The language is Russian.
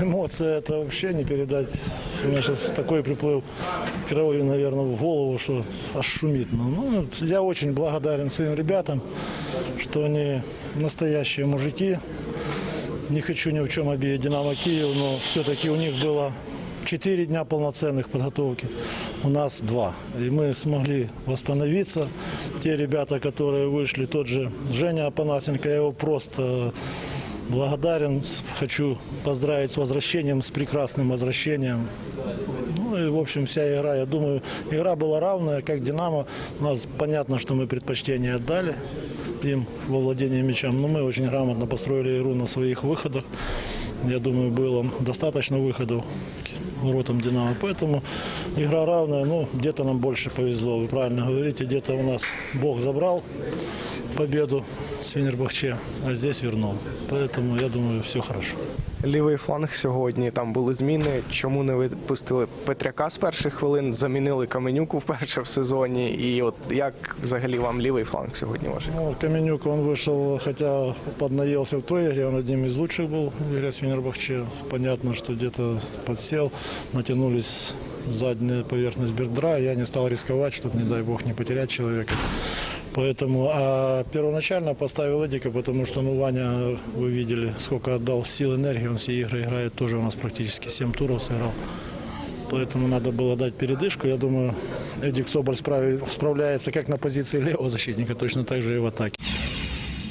Эмоции это вообще не передать. У меня сейчас такой приплыв крови, наверное, в голову, что аж шумит. Ну, ну, я очень благодарен своим ребятам, что они настоящие мужики. Не хочу ни в чем обидеть Динамо Киев, но все-таки у них было 4 дня полноценных подготовки, у нас 2. И мы смогли восстановиться. Те ребята, которые вышли, тот же Женя Апанасенко, я его просто благодарен. Хочу поздравить с возвращением, с прекрасным возвращением. Ну и, в общем, вся игра, я думаю, игра была равная, как «Динамо». У нас понятно, что мы предпочтение отдали им во владении мячом, но мы очень грамотно построили игру на своих выходах. Я думаю, было достаточно выходов воротам «Динамо». Поэтому игра равная, ну, где-то нам больше повезло. Вы правильно говорите, где-то у нас Бог забрал победу с Фенербахче, а здесь вернул. Поэтому, я думаю, все хорошо. Лівий фланг сьогодні там були зміни. Чому не випустили Петряка з перших хвилин? Замінили Каменюку вперше в сезоні. І от як взагалі вам лівий фланг сьогодні ваш? Ну, Каменюк, он вышел, хотя поднаелся в той игре, он одним из лучших был в игре с Фенербахче. Понятно, что где-то подсел, Натянулись задняя поверхность бердра. Я не стал рисковать, чтобы, не дай бог, не потерять человека. Поэтому, а первоначально поставил Эдика, потому что, ну, Ваня, вы видели, сколько отдал сил, энергии, он все игры играет, тоже у нас практически 7 туров сыграл. Поэтому надо было дать передышку. Я думаю, Эдик Соболь справляется как на позиции левого защитника, точно так же и в атаке.